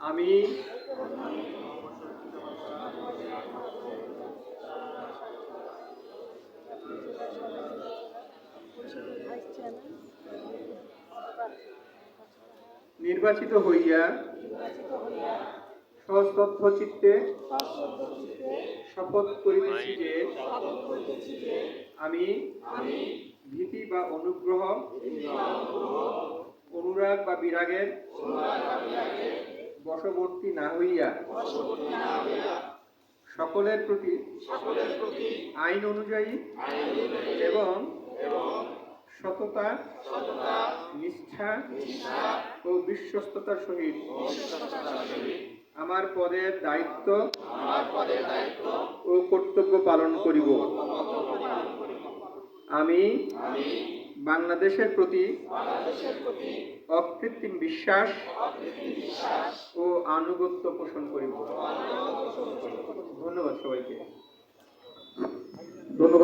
আমি নির্বাচিত হইয়া সশ্রদ্ধ চিত্তে শপথ করিতেছি যে আমি ভীতি বা অনুগ্রহ, অনুরাগ বা বিরাগের বশবর্তী না হইয়া সকলের প্রতি আইন অনুযায়ী এবং সততা নিষ্ঠা ও বিশ্বস্ততার সহিত আমার পদের দায়িত্ব ও কর্তব্য পালন করিব। আমি বাংলাদেশের প্রতি অকৃত্রিম বিশ্বাস ও আনুগত্য পোষণ করিব। ধন্যবাদ সবাইকে। ধন্যবাদ।